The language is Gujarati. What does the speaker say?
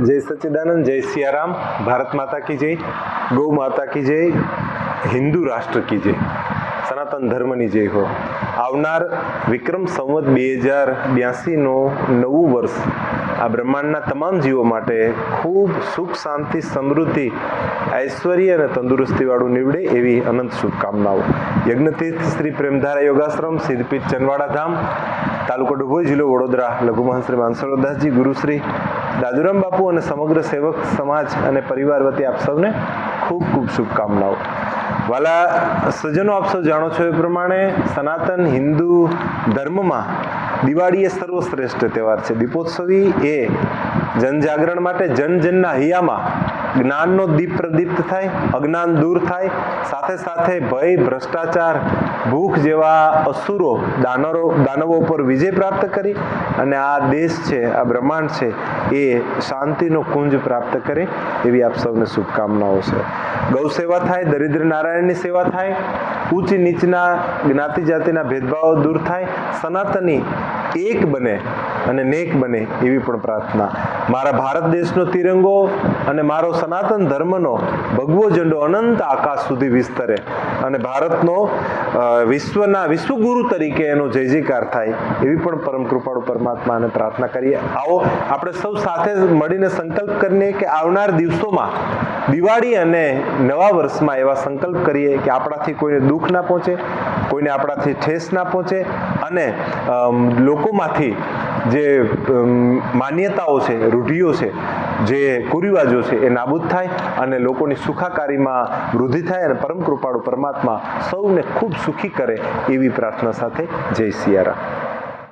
જય સચ્ચિદાનંદ, જય સિયારામ, ભારત માતા કી જય, ગૌ માતા કી જય, હિન્દુ રાષ્ટ્ર કી જય, સનાતન ધર્મની જય હો. આવનાર વિક્રમ સંવત બે હજાર બ્યાસીનો નવું વર્ષ આ બ્રહ્માંડના તમામ જીવો માટે ખૂબ સુખ, શાંતિ, સમૃદ્ધિ, ઐશ્વર્ય અને તંદુરસ્તીવાળું નીવડે એવી અનંત શુભકામનાઓ. યજ્ઞતીર્થ શ્રી પ્રેમધારા યોગાશ્રમ, સિદ્ધપીઠ ચંદવાડા ધામ, તાલુકો ડભોઈ જિલ્લો વડોદરા લઘુમહન શ્રી માનસરોદાસજી ગુરુશ્રી દાદુરામ બાપુ અને સમગ્ર સેવક સમાજ અને પરિવાર વતી આપ સૌને ખૂબ ખૂબ શુભકામનાઓ. વાલા સજ્જનો આપ સૌ જાણો છો એ પ્રમાણે સનાતન હિન્દુ ધર્મમાં દિવાળી એ સર્વશ્રેષ્ઠ તહેવાર છે. દીપોત્સવી એ જનજાગરણ માટે જન જનના હૈયામાં જ્ઞાનનો દીપ પ્રદીપ્ત થાય, અજ્ઞાન દૂર થાય, સાથે સાથે ભય, ભ્રષ્ટાચાર, ભૂખ જેવા અસુરો, દાનરો, દાનવો પર વિજય પ્રાપ્ત કરી અને આ દેશ છે, આ બ્રહ્માંડ છે, એ શાંતિનો કુંજ પ્રાપ્ત કરે એવી આપ સૌને શુભકામનાઓ છે. ગૌ સેવા થાય, દરિદ્ર નારાયણની સેવા થાય ઉચ્ચ નીચના જ્ઞાતિ જાતિના ભેદભાવો દૂર થાય, સનાતની એક બને અને નેક બને એવી પણ પ્રાર્થના. મારા ભારત દેશનો તિરંગો અને મારો સનાતન ધર્મનો ભગવો ઝંડો અનંત આકાશ સુધી વિસ્તરે અને ભારતનો વિશ્વના વિશ્વગુરુ તરીકે એનો જય જયકાર થાય એવી પણ પરમ કૃપાળુ પરમાત્માને પ્રાર્થના કરીએ. આવો, આપણે સૌ સાથે મળીને સંકલ્પ કરીએ કે આવનાર દિવસોમાં દિવાળી અને નવા વર્ષમાં એવા સંકલ્પ કરીએ કે આપણાથી કોઈને દુઃખ ના પહોંચે કોઈને આપણાથી ઠેસ ના પહોંચે અને લોકોમાંથી જે માન્યતાઓ છે, રૂઢિઓ છે, જે કુરિવાજો છે, એ નાબૂદ થાય અને લોકોની સુખાકારીમાં વૃદ્ધિ થાય અને પરમ કૃપાળુ પરમાત્મા સૌને ખૂબ સુખી કરે એવી પ્રાર્થના સાથે જય સિયારામ.